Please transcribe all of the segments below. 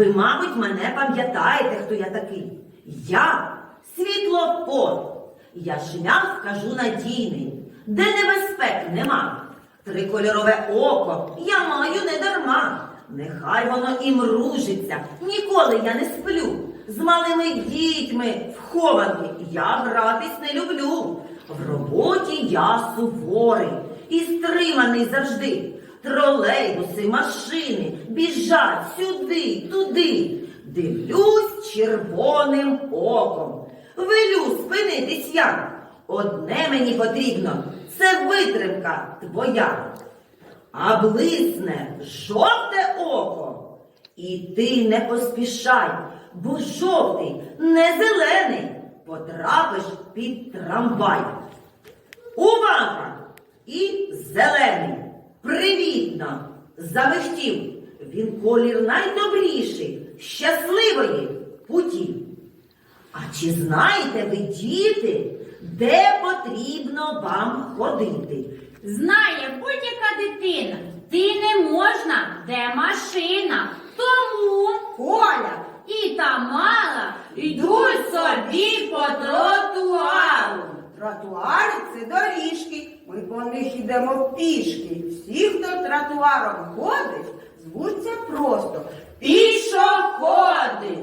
Ви, мабуть, мене пам'ятаєте, хто я такий. Я світлофор. Я шлях вкажу надійний, де небезпек нема. Трикольорове око я маю не дарма. Нехай воно і мружиться, ніколи я не сплю. З малими дітьми вхований я гратись не люблю. В роботі я суворий і стриманий завжди. Тролейбуси, машини біжать сюди, туди. Дивлюсь червоним оком. Велю спинитись я. Одне мені потрібно це витримка твоя. А блисне жовте око. І ти не поспішай, бо жовтий, не зелений, потрапиш під трамвай. Увага! І зелений, привітно, замихтів. Він колір найдобріший, щасливої путі. А чи знаєте ви, діти, де потрібно вам ходити? Знає будь-яка дитина, ти не можна, де машина. Тому Коля, і Тамара йдуть собі по тротуару. Тротуари це доріжки. Ми по них йдемо пішки. Всі, хто тротуаром ходить, звуться просто Пішоходи.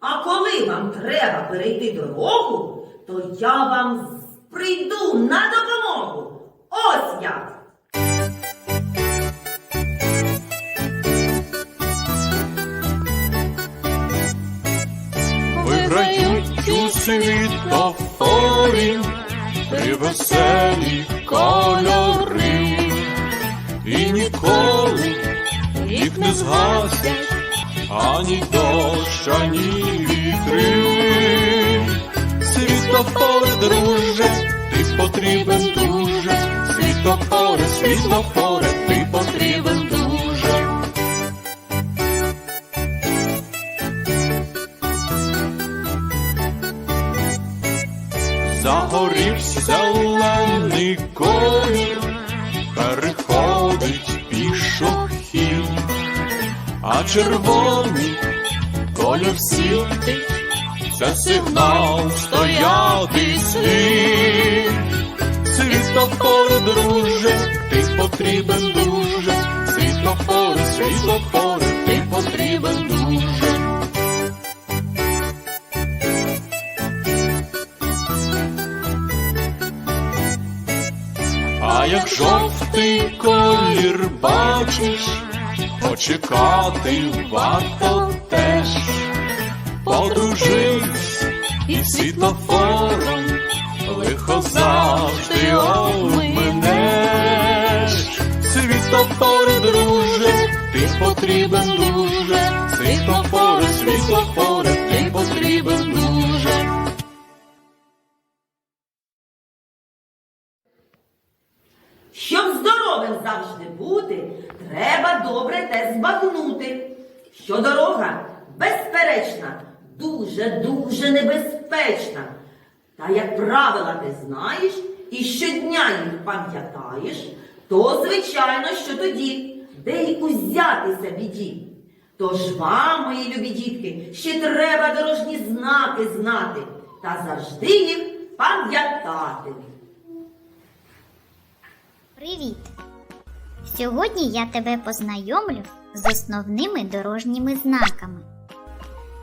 А коли вам треба перейти дорогу, то я вам прийду на допомогу. Ось як. Виграють у світофорі і веселі кольори, і ніколи їх не згасять ані дощ, ані вітри. Світофори, друже, ти потрібен дуже. Світофори, світофори, Загорівся зелений колір, переходить пішохід, а червоний колір світить, це сигнал стояти слід. Світофори, друже, ти потрібен дуже, світофори, світофори, жовтий колір бачиш, почекати варто теж. Подружись і світлофором лихо завжди обминеш. Світофори, друже, ти потрібен Що дорога безперечна, дуже-дуже небезпечна. Та як правила ти знаєш і щодня їх пам'ятаєш, то звичайно, що тоді, де й узятися біді. Тож вам, мої любі дітки, ще треба дорожні знаки знати та завжди їх пам'ятати. Привіт! Сьогодні я тебе познайомлю з основними дорожніми знаками,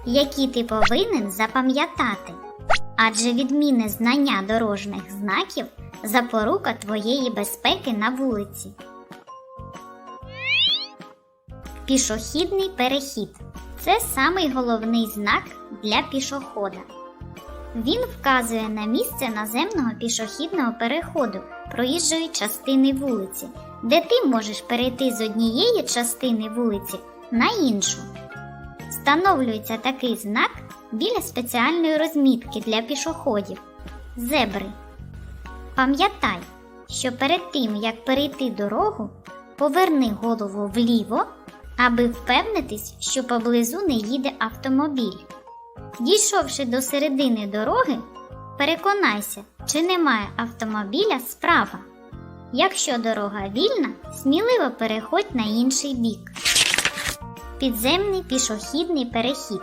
які ти повинен запам'ятати. Адже відмінне знання дорожніх знаків запорука твоєї безпеки на вулиці. Пішохідний перехід це самий головний знак для пішохода. Він вказує на місце наземного пішохідного переходу проїжджої частини вулиці, де ти можеш перейти з однієї частини вулиці на іншу. Встановлюється такий знак біля спеціальної розмітки для пішоходів зебри. Пам'ятай, що перед тим як перейти дорогу, поверни голову вліво, аби впевнитись, що поблизу не їде автомобіль. Дійшовши до середини дороги, переконайся, чи немає автомобіля справа. Якщо дорога вільна, сміливо переходь на інший бік. підземний пішохідний перехід.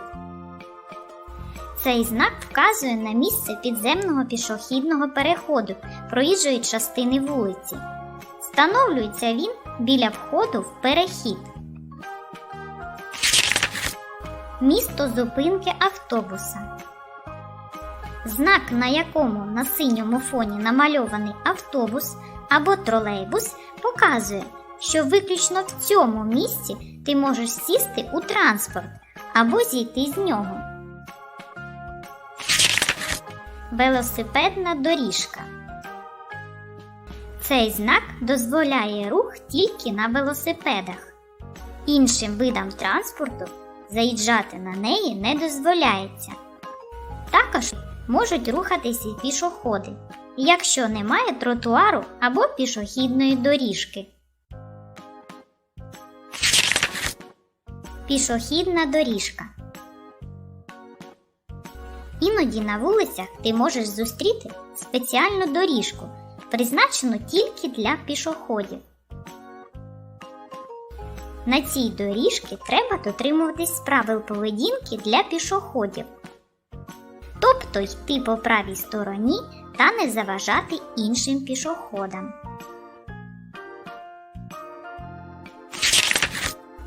Цей знак вказує на місце підземного пішохідного переходу проїжджої частини вулиці. Встановлюється він біля входу в перехід. Місто зупинки автобуса. Знак, на якому на синьому фоні намальований автобус або тролейбус, показує, що виключно в цьому місці ти можеш сісти у транспорт або зійти з нього. Велосипедна доріжка. Цей знак дозволяє рух тільки на велосипедах. Іншим видам транспорту заїжджати на неї не дозволяється. Також можуть рухатися і пішоходи, якщо немає тротуару або пішохідної доріжки. Пішохідна доріжка. Іноді на вулицях ти можеш зустріти спеціальну доріжку, призначену тільки для пішоходів. На цій доріжці треба дотримуватись правил поведінки для пішоходів. Тобто йти по правій стороні та не заважати іншим пішоходам.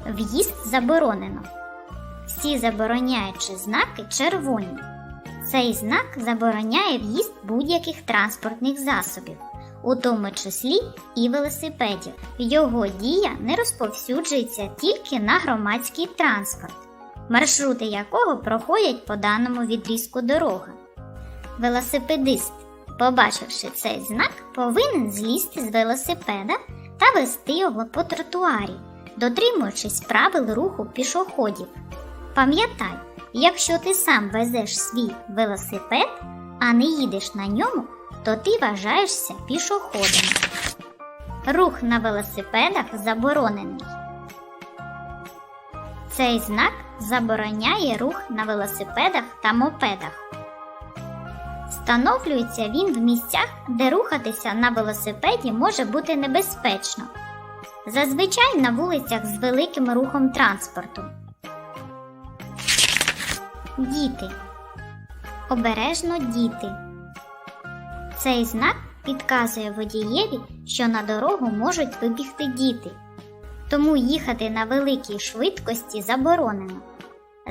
В'їзд заборонено. Всі забороняючі знаки червоні. Цей знак забороняє в'їзд будь-яких транспортних засобів, у тому числі і велосипедів. Його дія не розповсюджується тільки на громадський транспорт, маршрути якого проходять по даному відрізку дороги. Велосипедист, побачивши цей знак, повинен злізти з велосипеда та вести його по тротуарі, дотримуючись правил руху пішоходів. Пам'ятай, якщо ти сам везеш свій велосипед, а не їдеш на ньому, то ти вважаєшся пішоходом. Рух на велосипедах заборонений. Цей знак забороняє рух на велосипедах та мопедах. Встановлюється він в місцях, де рухатися на велосипеді може бути небезпечно. Зазвичай на вулицях з великим рухом транспорту. Діти. Обережно діти. Цей знак підказує водієві, що на дорогу можуть вибігти діти, тому їхати на великій швидкості заборонено.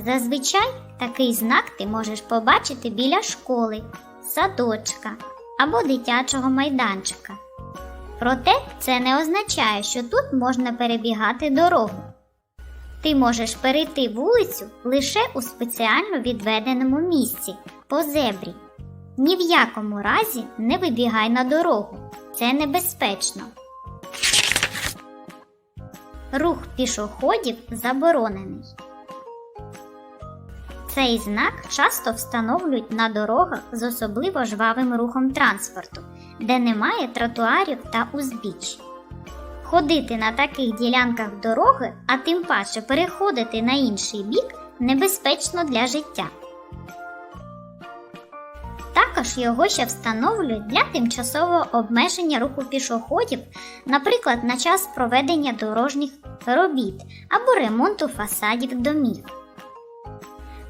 Зазвичай такий знак ти можеш побачити біля школи, садочка або дитячого майданчика. Проте це не означає, що тут можна перебігати дорогу. Ти можеш перейти вулицю лише у спеціально відведеному місці по зебрі. Ні в якому разі не вибігай на дорогу. Це небезпечно. Рух пішоходів заборонений. Цей знак часто встановлюють на дорогах з особливо жвавим рухом транспорту, де немає тротуарів та узбіч. Ходити на таких ділянках дороги, а тим паче переходити на інший бік, небезпечно для життя. Також його ще встановлюють для тимчасового обмеження руху пішоходів, наприклад, на час проведення дорожніх робіт або ремонту фасадів домів.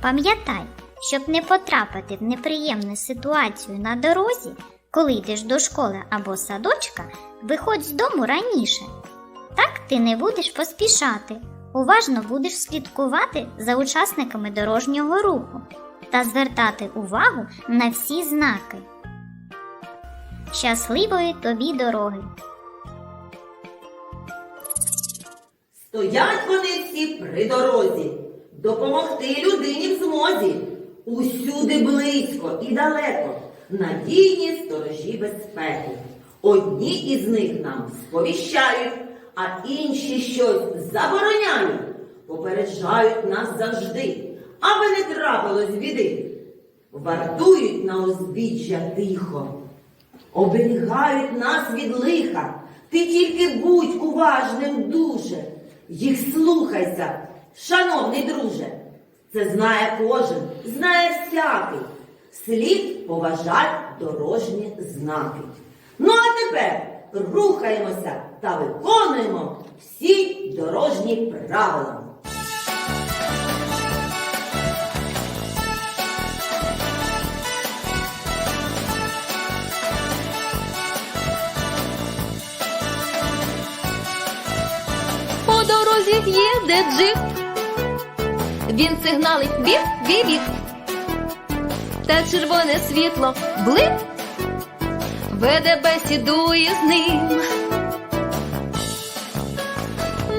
Пам'ятай, щоб не потрапити в неприємну ситуацію на дорозі, коли йдеш до школи або садочка, виходь з дому раніше. Так ти не будеш поспішати, уважно будеш слідкувати за учасниками дорожнього руху та звертати увагу на всі знаки. Щасливої тобі дороги! Стоять вони всі при дорозі, допомогти людині в змозі. Усюди близько і далеко, надійні сторожі безпеки. Одні із них нам сповіщають, а інші щось забороняють, попереджають нас завжди, аби не трапилось біди. Вартують на узбіччя тихо, оберігають нас від лиха. Ти тільки будь уважним дуже, їх слухайся, шановний друже. Це знає кожен, знає всякий. Слід поважать дорожні знаки. Ну а тепер рухаємося та виконуємо всі дорожні правила. Їде джип. Він сигналить біп, біп. Та червоне світло блип. Веде бесідує з ним.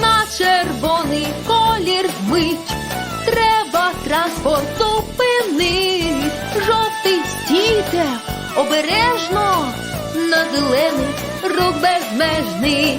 На червоний колір мить. Треба транспорт зупинить. Жовтий стійте, обережно, на зелений рух безмежний.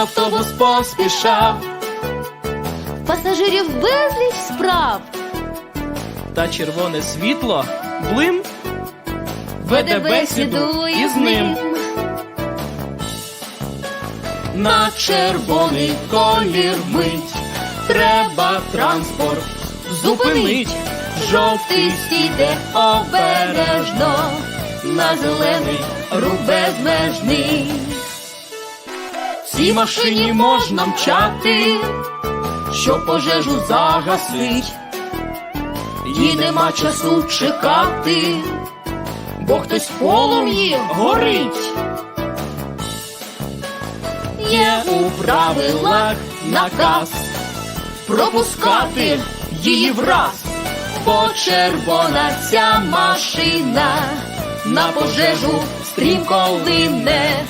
автобус поспішав. Пасажирів безліч справ. та червоне світло блим веде бесіду із ним. На червоний колір мить треба транспорт зупинить, жовтий стійте обережно, на зелений рух безмежний. Цій машині можна мчати, щоб пожежу загасить. Їй нема часу чекати, бо хтось полум'ї горить. Є у правилах наказ пропускати її враз, бо червона ця машина на пожежу стрімко лине.